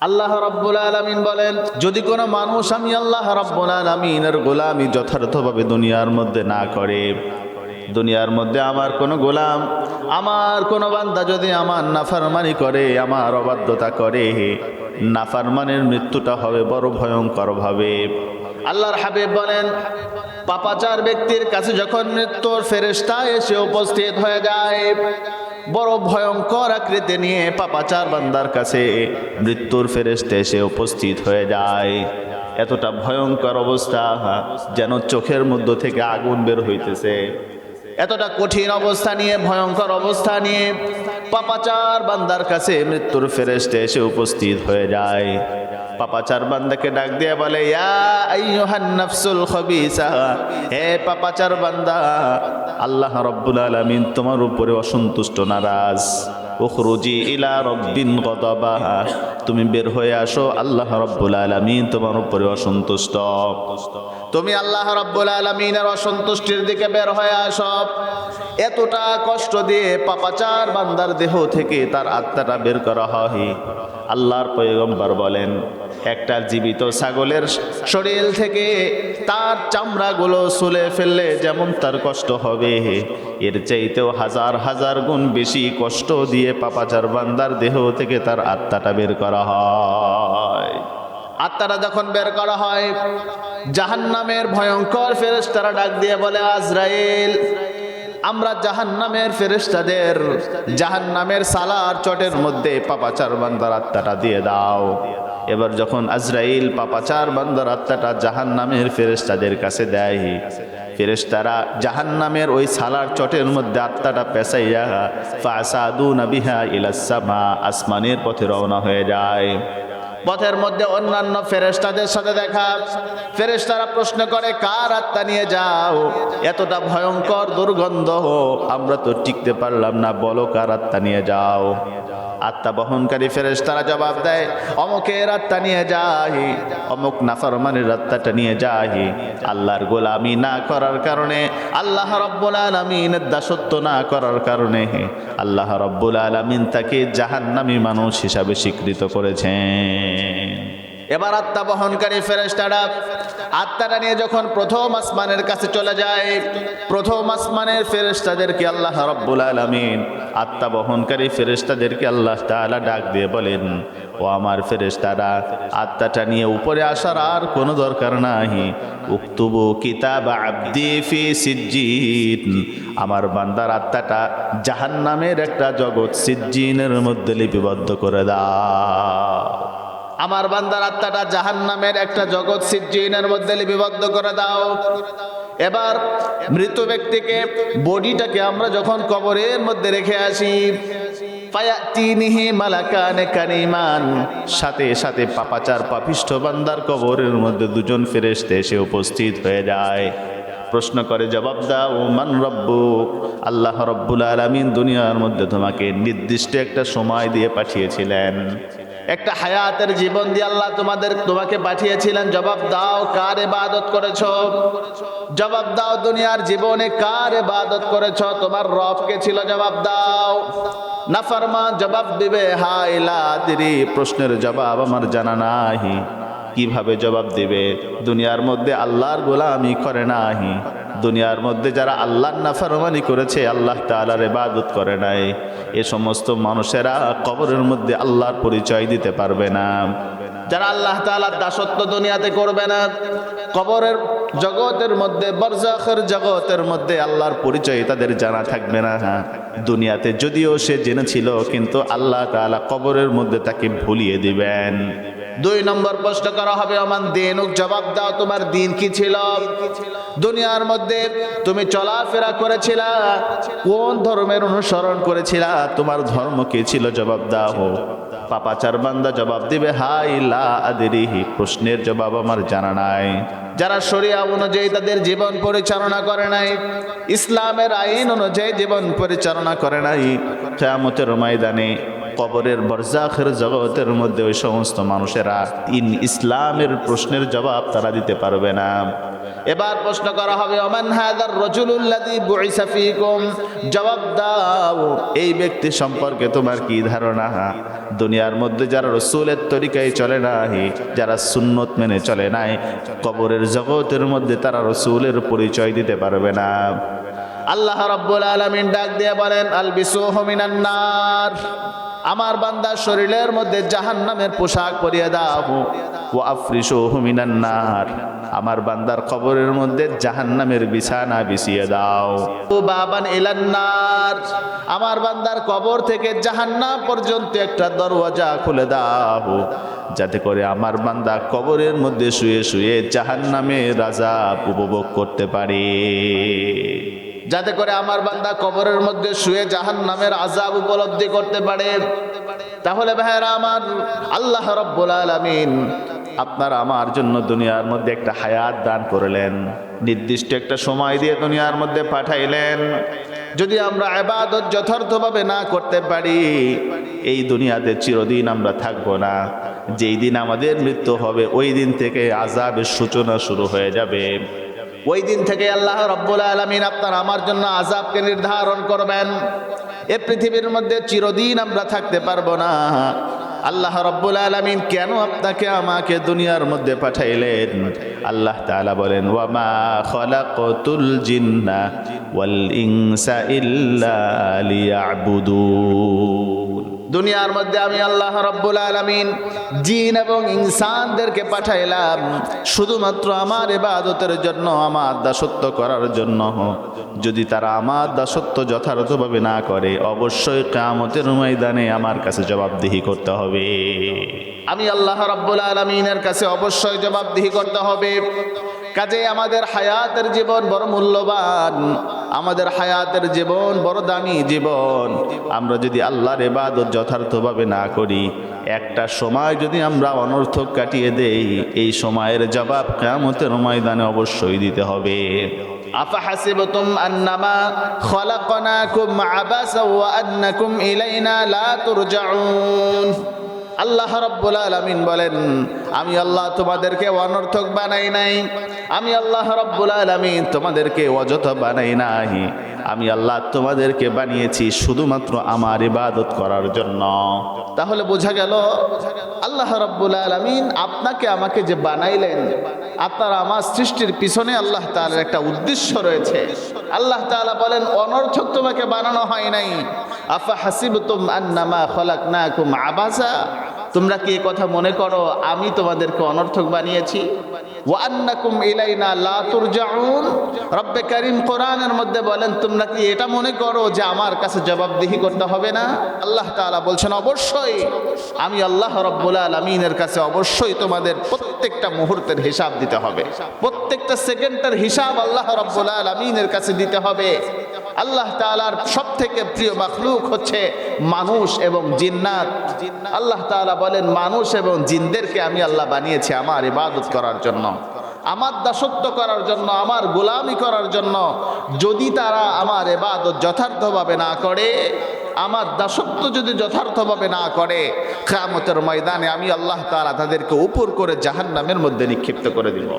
আল্লাহ রব্বুল আলমিন বলেন, যদি কোনো মানুষ আমি আল্লাহ রব্বুল আলমিনের গোলামি যথার্থভাবে দুনিয়ার মধ্যে না করে, দুনিয়ার মধ্যে আমার কোনো গোলাম, আমার কোনো বান্দা যদি আমার নাফারমানি করে, আমার অবাধ্যতা করে, নাফারমানের মৃত্যুটা হবে বড় ভয়ঙ্কর ভাবে আল্লাহর হাবিব বলেন, পাপাচার ব্যক্তির কাছে যখন মৃত্যুর ফেরেস্তা এসে উপস্থিত হয়ে যায় বড় ভয়ঙ্কর আকৃতি নিয়ে পাপাচার বান্দার কাছে মৃত্যুর ফেরেস্তে এসে উপস্থিত হয়ে যায়। এতটা ভয়ঙ্কর অবস্থা যেন চোখের মধ্য থেকে আগুন বের হইতেছে। এতটা কঠিন অবস্থা নিয়ে, ভয়ঙ্কর অবস্থা নিয়ে পাপাচার বান্দার কাছে মৃত্যুর ফেরেস্তে এসে উপস্থিত হয়ে যায়। পাপাচার বান্দাকে ডাক দিয়ে বলে, ইয়া আইয়ুহান নাফসুল খবিসা, হে পাপাচার বান্দা আল্লাহ রব্বুল আলামিন তোমার উপরে অসন্তুষ্ট, নারাজ। উখরুজি ইলা রব্বিন গদাবা। তুমি বের হয়ে আসো, আল্লাহ রব্বুল আলামিন তোমার উপরে অসন্তুষ্ট। তুমি আল্লাহ রব্বুল আলমিনের অসন্তুষ্টির দিকে বের হয়ে আস। এতটা কষ্ট দিয়ে পাপাচার বান্দার দেহ থেকে তার আত্মাটা বের করা হয়। আল্লাহর পয়গম্বর বলেন, একটা জীবিত ছাগলের শরীর থেকে তার চামড়াগুলো সুলে ফেললে যেমন তার কষ্ট হবে। এর চাইতেও হাজার হাজার গুণ বেশি কষ্ট দিয়ে পাপাচার বান্দার দেহ থেকে তার আত্মাটা বের করা হয়। আত্মারা যখন বের করা হয়, জাহান্নামের ভয়ঙ্কর ফেরেশতারা ডাক দিয়ে বলে, আজরাইল, আমরা জাহান নামের জাহান্নামের ফেরেশতাদের জাহান্নামের সালার চটের মধ্যে পাপাচার বান্দার আত্মাটা দিয়ে দাও। এবার যখন আজরাইল পাপাচার বান্দার আত্মাটা জাহান জাহান্নামের ফেরেশতাদের কাছে দেয়, ফেরেশতারা জাহান্নামের ওই সালার চটের মধ্যে আত্মাটা পেঁচাইয়া ফাসাদু নাবিহা ইলাসামা আসমানের পথে রওনা হয়ে যায়। পথের মধ্যে অন্যান্য ফেরেস্তাদের সাথে দেখা ফেরেস্তারা প্রশ্ন করে, কার আত্মা নিয়ে যাও? এতটা ভয়ঙ্কর দুর্গন্ধ, আমরা তো টিকতে পারলাম না, বলো কার আত্মা নিয়ে যাও? আত্মা বহনকারী ফেরেস্তারা জবাব দেয়, অমুকের আত্মা নিয়ে যাই অমুক নাফরমানের আত্মাটা নিয়ে যাই আল্লাহর গোলামি না করার কারণে, আল্লাহ রব্বুল আলমিনের দাসত্ব না করার কারণে আল্লাহ রব্বুল আলমিন তাকে জাহান্নামী মানুষ হিসাবে স্বীকৃত করেছেন। এবার আত্মা বহনকারী ফেরেস্তারা আত্মাটা নিয়ে যখন প্রথম আসমানের কাছে চলে যায়, প্রথম আসমানের ফেরেস্তাদেরকে আল্লাহ রব্বুল আলমিন আত্মা বহনকারী ফেরেস্তাদেরকে আল্লাহ তাআলা ডাক দিয়ে বলেন, ও আমার ফেরেস্তারা আত্মাটা নিয়ে উপরে আসার আর কোনো দরকার নাই। উক্তুবু কিতাব আব্দি ফি সিজ্জিন। আমার বান্দার আত্মাটা জাহান্নামের একটা জগৎ সিজ্জিনের মধ্যে লিপিবদ্ধ করে দাও। আমার বান্দার আত্মাটা জাহান নামের একটা জগৎ সিজ্জিনের মধ্যে লিপিবদ্ধ করে দাও। এবার মৃত ব্যক্তিকে বডিটাকে আমরা যখন কবরের মধ্যে রেখে আসি সাথে সাথে পাপাচার কবরের মধ্যে দুজন উপস্থিত হয়ে যায়। প্রশ্ন করে মান দুনিয়ার মধ্যে তোমাকে নির্দিষ্ট একটা সময় দিয়ে পাঠিয়েছিলেন। একটা হায়াতের জীবন দিয়ে আল্লাহ তোমাদের, তোমাকে পাঠিয়েছিলেন। জবাব দাও, কার ইবাদত করেছ? জবাব দাও, দুনিয়ার জীবনে কার ইবাদত করেছ? তোমার রব কে ছিল? জবাব দাও। নাফরমান জবাব দিবে হাইলা প্রশ্নের জবাব আমার জানা নাহি। কীভাবে জবাব দিবে? দুনিয়ার মধ্যে আল্লাহর গোলামি করে নাহি। দুনিয়ার মধ্যে যারা আল্লাহর নাফরমানি করেছে, আল্লাহ তাআলার ইবাদত করে নাই। এ সমস্ত মানুষেরা কবরের মধ্যে আল্লাহর পরিচয় দিতে পারবে না। যারা আল্লাহ তাআলার দাসত্ব দুনিয়াতে করবে না, কবরের জগতের মধ্যে, বরজাখের জগতের মধ্যে আল্লাহর পরিচয় তাদের জানা থাকবে না। হ্যাঁ দুনিয়াতে যদিও সে জেনেছিল, কিন্তু আল্লাহ তাআলা কবরের মধ্যে তাকে ভুলিয়ে দিবেন। দুই নম্বর প্রশ্ন করা হবে আমার দিন জবাব দাও, তোমার দিন কি ছিল? দুনিয়ার মধ্যে তুমি চলাফেরা করেছিলা, কোন ধর্মের অনুসরণ করেছিলা, তোমার ধর্ম কি ছিল? জবাব দাও। পাপাচার বান্দা জবাব দিবে, হাই লা প্রশ্নের জবাব আমার জানা নাই। যারা শরিয়া অনুযায়ী তাদের জীবন পরিচালনা করে নাই, ইসলামের আইন অনুযায়ী জীবন পরিচালনা করে নাই, কেয়ামতের ময়দানে কবরের বরজাখের জগতের মধ্যে ওই সমস্ত মানুষেরা ইন ইসলামের প্রশ্নের জবাব তারা দিতে পারবে না। এবার প্রশ্ন করা হবে, ওমান হাদার রজুলুল্লাযী বুইসা ফীকুম? জবাব দাও, এই ব্যক্তি সম্পর্কে তোমার কি ধারণা? দুনিয়ার মধ্যে যারা রসুলের তরিকায় চলে নাই, যারা সুন্নত মেনে চলে নাই, কবরের জগতের মধ্যে তারা রসুলের পরিচয় দিতে পারবে না। আল্লাহ রাব্বুল আলামিন ডাক দিয়ে বলেন আল বিসুহু মিনান নার। আমার বান্দার শরীরের মধ্যে জাহান্নামের পোশাক পরিয়ে দাও। ও আফরিসুহু মিনান নার। আমার বান্দার কবরের মধ্যে জাহান্নামের বিছানা বিছিয়ে দাও। ও বাবান ইলান্নার আমার বান্দার কবর থেকে জাহান্নাম পর্যন্ত একটা দরওয়াজা খুলে দাও। যাতে করে আমার বান্দা কবরের মধ্যে শুয়ে শুয়ে জাহান্নামে রাজা উপভোগ করতে পারে। যাতে করে আমার বান্দা কবরের মধ্যে শুয়ে জাহান নামের আজাব উপলব্ধি করতে পারে। তাহলে ভাইরা আমার আল্লাহ রব্বুল আলামিন আপনার আমার জন্য দুনিয়ার মধ্যে একটা হায়াত দান করলেন। নির্দিষ্ট একটা সময় দিয়ে দুনিয়ার মধ্যে পাঠাইলেন। যদি আমরা আবাদত যথার্থভাবে না করতে পারি, এই দুনিয়াতে চিরদিন আমরা থাকব না। যেই দিন আমাদের মৃত্যু হবে, ওই দিন থেকে আজাবের সূচনা শুরু হয়ে যাবে। ওই দিন থেকে আল্লাহ রব্বুল আলমিন আপনার আমার জন্য আজাবকে নির্ধারণ করবেন। এ পৃথিবীর মধ্যে চিরদিন আমরা থাকতে পারব না। আল্লাহ রব্বুল আলমিন কেন আপনাকে আমাকে দুনিয়ার মধ্যে পাঠাইলেন? আল্লাহ তাআলা বলেন, ওয়ামা খলাকতুল জিন্না ওয়াল ইনসা ইল্লা লিয়াবুদুন দুনিয়ার মধ্যে আমি আল্লাহ রব্বুল আলমিন জিন এবং ইনসানদেরকে পাঠাইলাম শুধুমাত্র আমার এবাদতের জন্য, আমার দাসত্ব করার জন্য। যদি তারা আমার দাসত্ব যথাযথভাবে না করে, অবশ্যই কামতের ময়দানে আমার কাছে জবাবদিহি করতে হবে। আমি আল্লাহ রব্বুল আলমিনের কাছে অবশ্যই জবাবদিহি করতে হবে। কাজে আমাদের হায়াতের জীবন বড় মূল্যবান। আমাদের হায়াতের জীবন বড় দামি জীবন আমরা যদি আল্লাহর এবাদত যথার্থভাবে না করি একটা সময় যদি আমরা অনর্থক কাটিয়ে দেই এই সময়ের জবাব কেমতের ময়দানে অবশ্যই দিতে হবে أفحسبتم أنما خلقناكم عبثا وأنكم إلينا لا ترجعون আল্লাহ রব্বুল আলমিন বলেন, আমি আল্লাহ তোমাদেরকে অনর্থক বানাই নাই। আমি আল্লাহ রব্বুল আলমিন তোমাদেরকে অযথা বানাই নাই। আমি আল্লাহ তোমাদেরকে বানিয়েছি শুধুমাত্র আমার ইবাদত করার জন্য। তাহলে বোঝা গেল, আল্লাহ রব্বুল আলমিন আপনাকে আমাকে যে বানাইলেন, আপনার আমার সৃষ্টির পিছনে আল্লাহ তাআলার একটা উদ্দেশ্য রয়েছে। আল্লাহ তাআলা বলেন, অনর্থক তোমাকে বানানো হয় নাই। আফা হাসিবতুম আন্নামা খলাকনাকুম আবাসা। তোমরা কি কথা মনে করো? আমি তোমাদেরকে অনর্থক বানিয়েছি। ওয়ান্নাকুম ইলাইনা লা তুরজাউন। রব্বে করিম কোরআনের মধ্যে বলেন, তোমরা কি এটা মনে করো যে আমার কাছে জবাবদিহি করতে হবে না? আল্লাহ তাআলা বলছেন, অবশ্যই। আমি আল্লাহ রব্বুল আলামিনের কাছে অবশ্যই তোমাদের প্রত্যেকটা মুহূর্তের হিসাব দিতে হবে। প্রত্যেকটা সেকেন্ডের হিসাব আল্লাহ রব্বুল আলামিনের কাছে দিতে হবে। আল্লাহ তাআলার সব থেকে প্রিয় মাখলুক হচ্ছে মানুষ এবং জিন্নাত। আল্লাহ তাআলা বলেন, মানুষ এবং জিনদেরকে আমি আল্লাহ বানিয়েছি আমার ইবাদত করার জন্য, আমার দাসত্ব করার জন্য, আমার গোলামি করার জন্য। যদি তারা আমার এবাদত যথার্থভাবে না করে, আমার দাসত্ব যদি যথার্থভাবে না করে খামতের ময়দানে আমি আল্লাহ তাআলা তাদেরকে উপর করে জাহান্নামের মধ্যে নিক্ষিপ্ত করে দিব।